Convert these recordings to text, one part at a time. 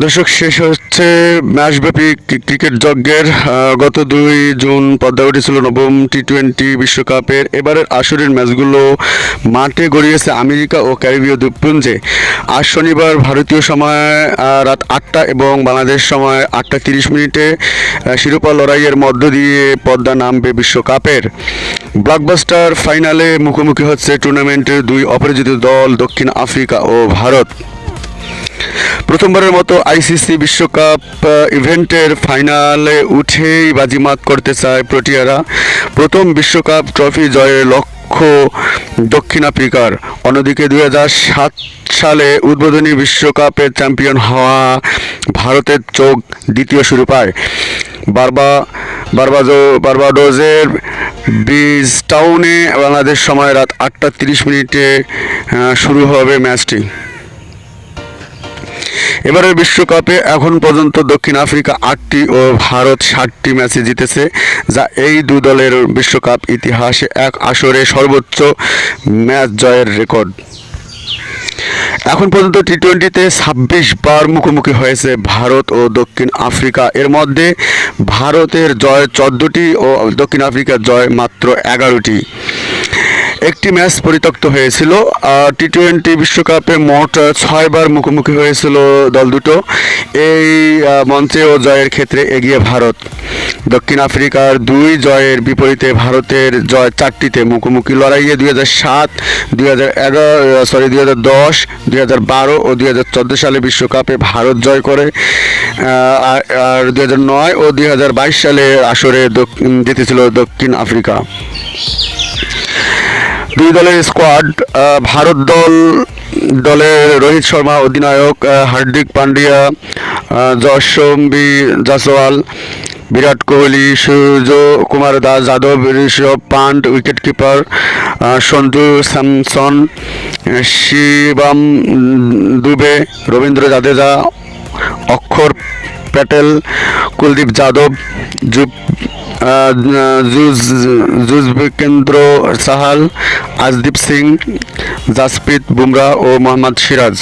দর্শক, শেষ হচ্ছে ম্যাচব্যাপী ক্রি- ক্রিকেট যজ্ঞের গত দুই জুন পদ্মা উঠেছিল নবম টি টোয়েন্টি বিশ্বকাপের। এবারের আসরের ম্যাচগুলো মাঠে গড়িয়েছে আমেরিকা ও ক্যারিবীয় দ্বীপপুঞ্জে। আজ শনিবার ভারতীয় সময় রাত আটটা এবং বাংলাদেশ সময় আটটা তিরিশ মিনিটে শিরোপা লড়াইয়ের মধ্য দিয়ে পদ্মা নামবে বিশ্বকাপের। ব্লকবাস্টার ফাইনালে মুখোমুখি হচ্ছে টুর্নামেন্টের দুই অপরাজিত দল দক্ষিণ আফ্রিকা ও ভারত। প্রথমবারের মতো আইসিসি বিশ্বকাপ ইভেন্টের ফাইনালে উঠেই বাজিমাত করতে চায় প্রোটিয়ারা। প্রথম বিশ্বকাপ ট্রফি জয়ের লক্ষ্য দক্ষিণ আফ্রিকার। অন্যদিকে দুই সালে উদ্বোধনী বিশ্বকাপের চ্যাম্পিয়ন হওয়া ভারতের চোখ দ্বিতীয় শুরু পায় বারবা, বারবাজো, বারবাডোজের ব্রিজ টাউনে বাংলাদেশ সময় রাত আটটা তিরিশ মিনিটে শুরু হবে ম্যাচটি। এবারের বিশ্বকাপে এখন পর্যন্ত দক্ষিণ আফ্রিকা আটটি ও ভারত ষাটটি ম্যাচে জিতেছে, যা এই দু দলের বিশ্বকাপ ইতিহাসে এক আসরে সর্বোচ্চ ম্যাচ জয়ের রেকর্ড। এখন পর্যন্ত টি টোয়েন্টিতে ছাব্বিশ বার মুখোমুখি হয়েছে ভারত ও দক্ষিণ আফ্রিকা। এর মধ্যে ভারতের জয় চোদ্দোটি ও দক্ষিণ আফ্রিকার জয় মাত্র এগারোটি। একটি ম্যাচ পরিত্যক্ত হয়েছিল, আর টি টোয়েন্টি বিশ্বকাপে মোট ছয়বার মুখোমুখি হয়েছিল দল দুটো। এই মঞ্চে ও জয়ের ক্ষেত্রে এগিয়ে ভারত। দক্ষিণ আফ্রিকার দুই জয়ের বিপরীতে ভারতের জয় চারটিতে মুখোমুখি লড়াইয়ে দুই হাজার সাত, দুই হাজার এগারো সরি দুই হাজার দশ, দুই হাজার বারো ও দুই হাজার চোদ্দ সালে বিশ্বকাপে ভারত জয় করে। আর- দুই হাজার নয় ও দুই হাজার বাইশ সালে আসরে জিতেছিল দক্ষিণ আফ্রিকা। দুই দলের স্কোয়াড ভারত দল দলে রোহিত শর্মা অধিনায়ক হার্দিক পান্ডিয়া আহ, যশম্বী জাসওয়াল বিরাট কোহলি সূর্য কুমার দাস যাদব ঋষভ পান্ট উইকেট কিপার সঞ্জু স্যামসন শিবাম দুবে রবীন্দ্র জাদেজা অক্ষর প্যাটেল কুলদীপ যাদব যুব জুজবেকেন্দ্র সাহাল, আজদীপ সিং, জাসপ্রীত বুমরা ও মোহাম্মদ সিরাজ।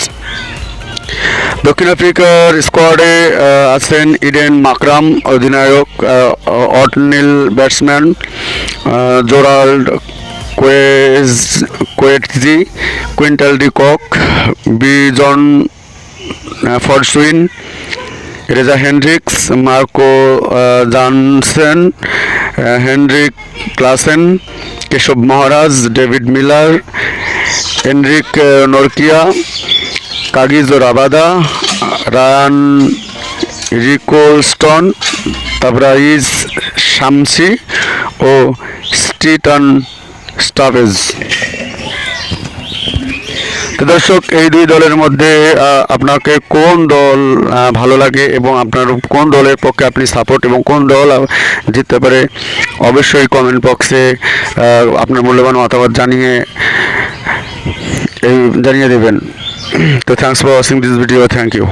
দক্ষিণ আফ্রিকার স্কোয়াডে আছেন ইডেন মাকরাম, অধিনায়ক Ottneil batsman Gerald Coetzee, Coetzee, Quinton de Kock, Bjorn Fortuin Reeza Hendricks Marco Jansen আহ, Heinrich Klaasen Keshav Maharaj David Miller Anrich Nortje Kagiso Rabada Ryan Rickelton Tabraiz Shamsi ও স্টিটন স্টাভেজ তো দর্শক, এই দুই দলের মধ্যে আপনাকে কোন দল ভালো লাগে এবং আপনার কোন দলের পক্ষে আপনি সাপোর্ট এবং কোন দল জিততে পারে, অবশ্যই কমেন্ট বক্সে আপনার মূল্যবান মতামত জানিয়ে, এই, জানিয়ে দেবেন। তো thanks for watching this video thank you